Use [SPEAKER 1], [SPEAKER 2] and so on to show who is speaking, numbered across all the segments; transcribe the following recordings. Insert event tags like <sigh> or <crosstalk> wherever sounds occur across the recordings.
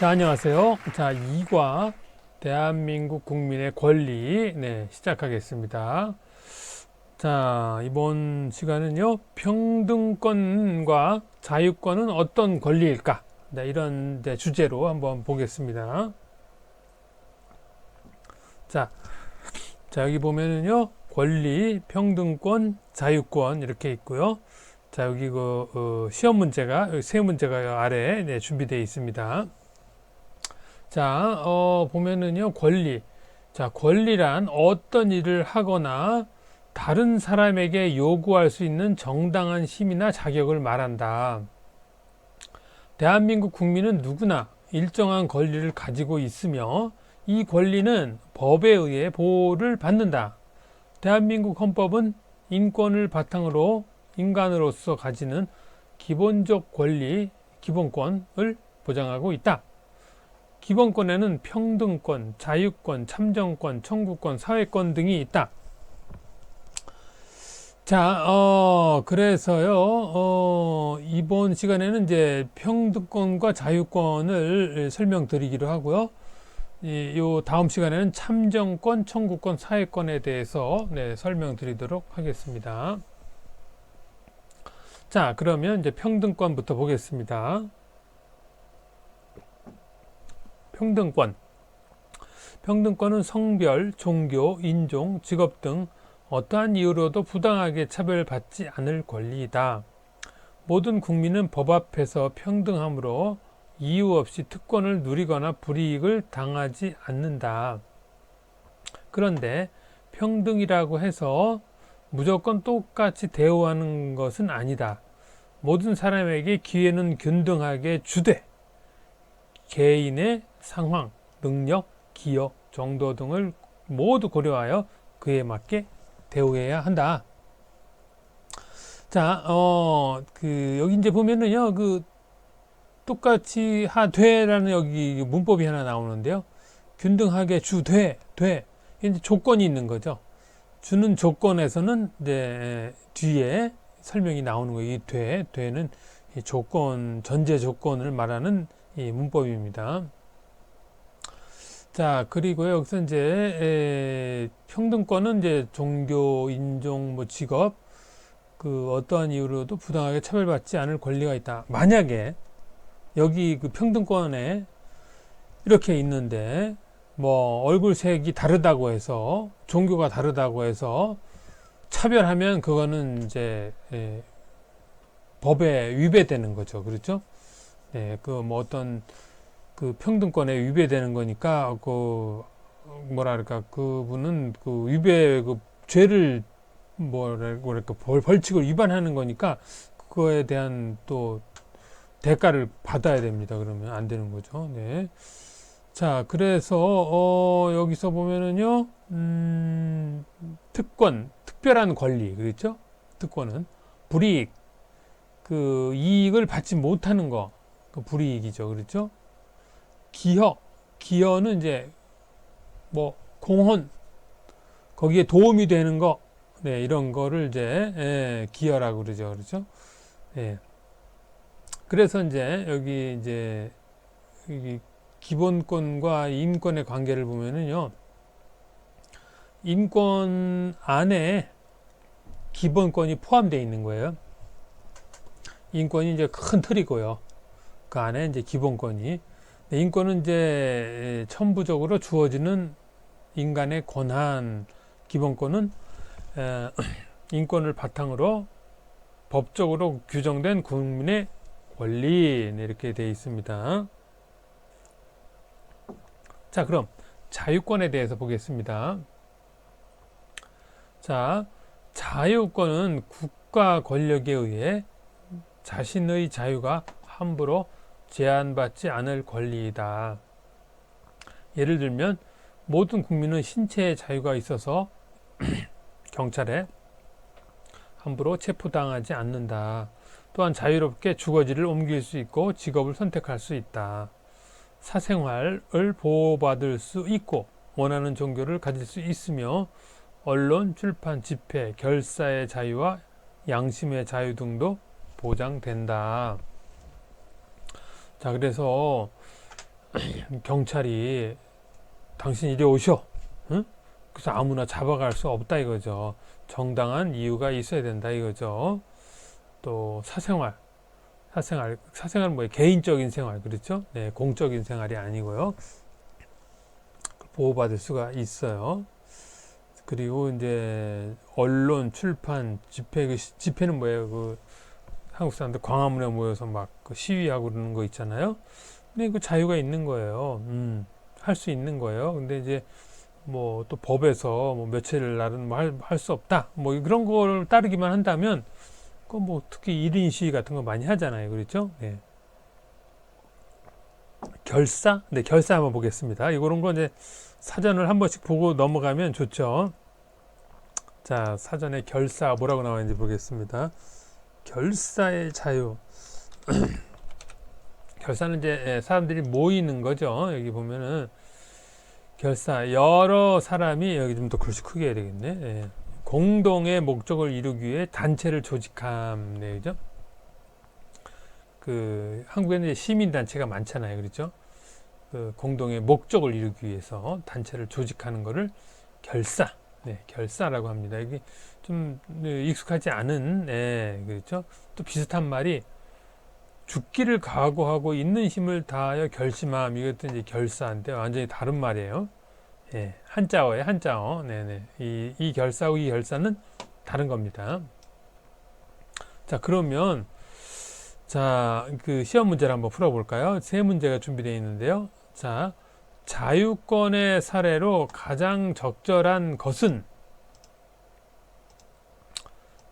[SPEAKER 1] 자, 안녕하세요. 자, 2과 대한민국 국민의 권리, 네, 시작하겠습니다. 자, 이번 시간은요, 평등권과 자유권은 어떤 권리일까? 네, 이런 네, 주제로 한번 보겠습니다. 자, 자, 여기 보면은요, 권리, 평등권, 자유권 이렇게 있고요. 자, 여기 그 어, 시험 문제가 여기 세 문제가 아래에 네, 준비되어 있습니다. 자, 어, 보면은요, 권리. 자, 권리란 어떤 일을 하거나 다른 사람에게 요구할 수 있는 정당한 힘이나 자격을 말한다. 대한민국 국민은 누구나 일정한 권리를 가지고 있으며 이 권리는 법에 의해 보호를 받는다. 대한민국 헌법은 인권을 바탕으로 인간으로서 가지는 기본적 권리, 기본권을 보장하고 있다. 기본권에는 평등권, 자유권, 참정권, 청구권, 사회권 등이 있다. 자, 어, 그래서요, 어, 이번 시간에는 이제 평등권과 자유권을 설명드리기로 하고요. 이, 요 다음 시간에는 참정권, 청구권, 사회권에 대해서 네, 설명드리도록 하겠습니다. 자, 그러면 이제 평등권부터 보겠습니다. 평등권. 평등권은 성별, 종교, 인종, 직업 등 어떠한 이유로도 부당하게 차별받지 않을 권리이다. 모든 국민은 법 앞에서 평등하므로 이유 없이 특권을 누리거나 불이익을 당하지 않는다. 그런데 평등이라고 해서 무조건 똑같이 대우하는 것은 아니다. 모든 사람에게 기회는 균등하게 주되 개인의 상황, 능력, 기여, 정도 등을 모두 고려하여 그에 맞게 대우해야 한다. 자, 어, 그, 여기 이제 보면은요, 그, 똑같이 하되라는 여기 문법이 하나 나오는데요. 균등하게 주되, 돼. 이제 조건이 있는 거죠. 주는 조건에서는 이제 뒤에 설명이 나오는 거예요. 이 돼, 돼는 이 조건, 전제 조건을 말하는 이 문법입니다. 자, 그리고 여기서 이제 에, 평등권은 이제 종교, 인종, 뭐 직업 그 어떠한 이유로도 부당하게 차별받지 않을 권리가 있다. 만약에 여기 그 평등권에 이렇게 있는데 뭐 얼굴 색이 다르다고 해서 종교가 다르다고 해서 차별하면 그거는 이제 에, 법에 위배되는 거죠. 그렇죠? 네, 그뭐 어떤 그 평등권에 위배되는 거니까 그 뭐랄까 그분은 그 위배 그 죄를 뭐랄까 벌, 벌칙을 위반하는 거니까 그거에 대한 또 대가를 받아야 됩니다. 그러면 안 되는 거죠. 네. 자, 그래서 어 여기서 보면은요. 음 특권, 특별한 권리 그렇죠? 특권은 불이익 그 이익을 받지 못하는 거. 그 불이익이죠. 그렇죠? 기여, 기여는 이제 뭐 공헌 거기에 도움이 되는 거, 네 이런 거를 이제 예, 기여라고 그러죠, 그렇죠? 예. 그래서 이제 여기 이제 여기 기본권과 인권의 관계를 보면은요, 인권 안에 기본권이 포함되어 있는 거예요. 인권이 이제 큰 틀이고요. 그 안에 이제 기본권이 네, 인권은 이제 천부적으로 주어지는 인간의 권한, 기본권은 <clears throat> 인권을 바탕으로 법적으로 규정된 국민의 권리 네, 이렇게 되어 있습니다. 자, 그럼 자유권에 대해서 보겠습니다. 자, 자유권은 국가 권력에 의해 자신의 자유가 함부로 제한받지 않을 권리이다. 예를 들면 모든 국민은 신체의 자유가 있어서 <clears throat> 경찰에 함부로 체포당하지 않는다. 또한 자유롭게 주거지를 옮길 수 있고 직업을 선택할 수 있다. 사생활을 보호받을 수 있고 원하는 종교를 가질 수 있으며 언론, 출판, 집회, 결사의 자유와 양심의 자유 등도 보장된다. 자, 그래서 <clears throat> 경찰이 당신 이리 오셔. 응? 그래서 아무나 잡아갈 수 없다 이거죠. 정당한 이유가 있어야 된다 이거죠. 또 사생활, 사생활, 사생활 뭐 개인적인 생활 그렇죠? 네, 공적인 생활이 아니고요. 보호받을 수가 있어요. 그리고 이제 언론, 출판, 집회, 그 시- 집회는 뭐예요? 그 한국 사람들 광화문에 모여서 막 그 시위하고 그러는 거 있잖아요. 근데 그 자유가 있는 거예요. 음, 할 수 있는 거예요. 근데 이제 뭐 또 법에서 뭐 며칠 날은 뭐 할수 없다. 뭐 그런 걸 따르기만 한다면 그뭐 특히 1인 시위 같은 거 많이 하잖아요. 그렇죠? 네. 결사? 네, 결사 한번 보겠습니다. 이런 거 이제 사전을 한 번씩 보고 넘어가면 좋죠. 자, 사전에 결사 뭐라고 나와 있는지 보겠습니다. 결사의 자유. <clears throat> 결사는 이제 예, 사람들이 모이는 거죠. 여기 보면은 결사 여러 사람이 여기 좀 더 글씨 크게 해야 되겠네. 예. 공동의 목적을 이루기 위해 단체를 조직함. 네, 그죠? 그 한국에는 시민 단체가 많잖아요. 그렇죠? 그 공동의 목적을 이루기 위해서 단체를 조직하는 거를 결사. 네, 결사라고 합니다. 이게 좀 네, 익숙하지 않은 예, 그렇죠? 또 비슷한 말이 죽기를 각오하고 있는 힘을 다하여 결심함 이것도 이제 결사인데 완전히 다른 말이에요. 예, 한자어에 한자어. 네네. 이, 이 결사하고 이 결사는 다른 겁니다. 자, 그러면 자, 그 시험 문제를 한번 풀어볼까요? 세 문제가 준비되어 있는데요. 자, 자유권의 사례로 가장 적절한 것은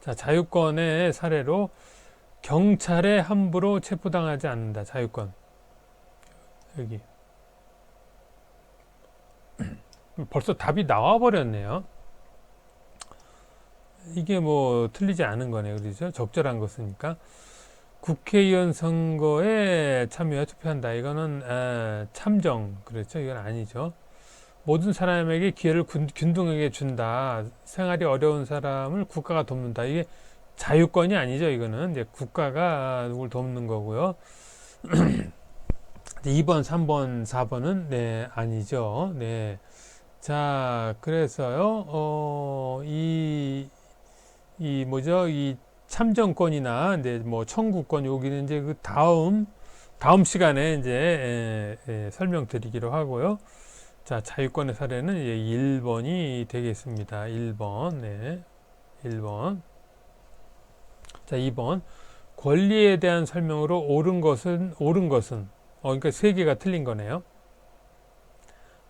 [SPEAKER 1] 자, 자유권의 사례로 경찰에 함부로 체포당하지 않는다. 자유권. 여기. <clears throat> 벌써 답이 나와 버렸네요. 이게 뭐 틀리지 않은 거네요. 그렇죠? 적절한 것이니까. 국회의원 선거에 참여해 투표한다. 이거는 아, 참정. 그렇죠? 이건 아니죠. 모든 사람에게 기회를 균- 균등하게 준다. 생활이 어려운 사람을 국가가 돕는다. 이게 자유권이 아니죠. 이거는 이제 국가가 누굴 돕는 거고요. 2번, 3번, 4번은 네, 아니죠. 네. 자, 그래서요. 어, 이, 이 뭐죠? 이 참정권이나 이제 뭐 청구권 여기는 이제 그 다음 다음 시간에 이제 에, 에, 설명드리기로 하고요. 자, 자유권의 사례는 이제 1번이 되겠습니다. 1번. 네. 1번. 자, 2번. 권리에 대한 설명으로 옳은 것은 옳은 것은 어 그러니까 세 개가 틀린 거네요.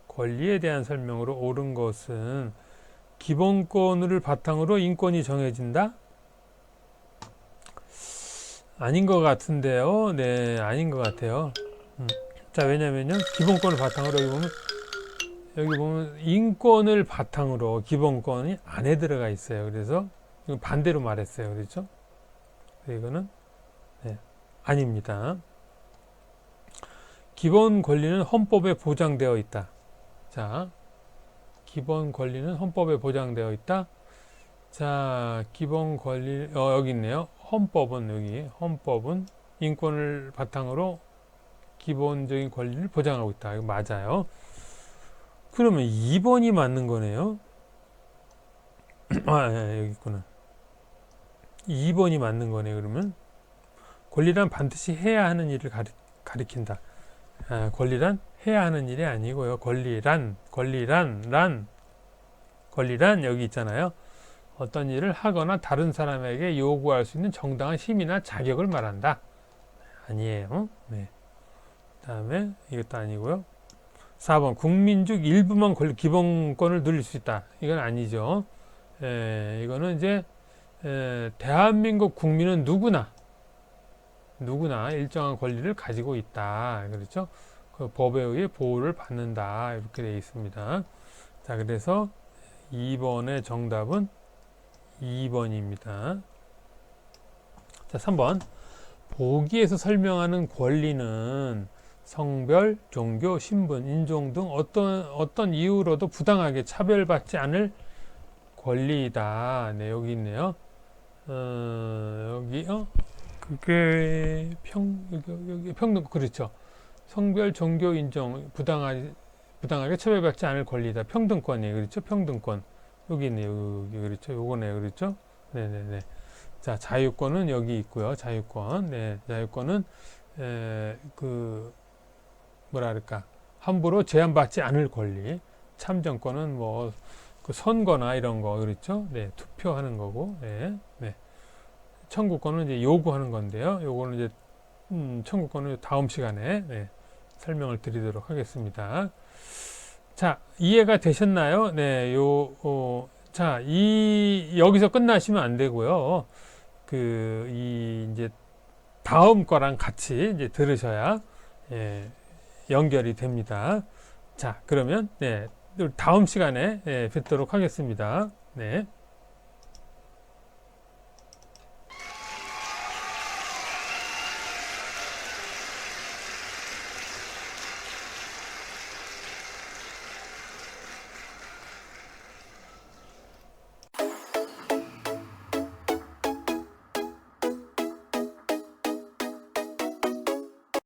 [SPEAKER 1] 권리에 대한 설명으로 옳은 것은 기본권을 바탕으로 인권이 정해진다? 아닌 것 같은데요. 네, 아닌 것 같아요. 음. 자, 왜냐면요. 기본권을 바탕으로 여기 보면 여기 보면 인권을 바탕으로 기본권이 안에 들어가 있어요. 그래서 반대로 말했어요. 그렇죠? 이거는 네, 아닙니다. 기본 권리는 헌법에 보장되어 있다. 자, 기본 권리는 헌법에 보장되어 있다. 자, 기본 권리 어, 여기 있네요. 헌법은 여기 헌법은 인권을 바탕으로 기본적인 권리를 보장하고 있다. 이거 맞아요. 그러면 2번이 맞는 거네요. <clears throat> 아, 예, 여기 있구나. 2번이 맞는 거네, 그러면. 권리란 반드시 해야 하는 일을 가리, 가리킨다. 아, 권리란 해야 하는 일이 아니고요. 권리란, 권리란, 란, 권리란 여기 있잖아요. 어떤 일을 하거나 다른 사람에게 요구할 수 있는 정당한 힘이나 자격을 말한다. 아니에요. 네. 다음에 이것도 아니고요. 4번 국민중 일부만 권리 기본권을 누릴 수 있다. 이건 아니죠. 에, 이거는 이제 에, 대한민국 국민은 누구나 누구나 일정한 권리를 가지고 있다. 그렇죠? 그 법에 의해 보호를 받는다. 이렇게 되어 있습니다. 자, 그래서 2번의 정답은 2번입니다. 자, 3번. 보기에서 설명하는 권리는 성별, 종교, 신분, 인종 등 어떤 어떤 이유로도 부당하게 차별받지 않을 권리이다. 네, 여기 있네요. 어, 여기 어 그게 평 여기, 여기 평등 그렇죠. 성별, 종교 인정 부당하게 부당하게 처벌받지 않을 권리다. 평등권이에요. 그렇죠? 평등권. 여기 있네요. 여기 그렇죠? 요거네요. 그렇죠? 네네네. 자, 자유권은 여기 있고요. 자유권. 네, 자유권은 에, 그 뭐라 그럴까? 함부로 제한받지 않을 권리. 참정권은 뭐 그 선거나 이런 거 그렇죠? 네, 투표하는 거고. 네, 네. 청구권은 이제 요구하는 건데요. 요거는 이제 음, 청구권은 다음 시간에 네, 설명을 드리도록 하겠습니다. 자, 이해가 되셨나요? 네, 요, 어, 자, 이, 여기서 끝나시면 안 되고요. 그, 이, 이제, 다음 거랑 같이 이제 들으셔야, 예, 연결이 됩니다. 자, 그러면, 네, 다음 시간에, 예, 뵙도록 하겠습니다. 네.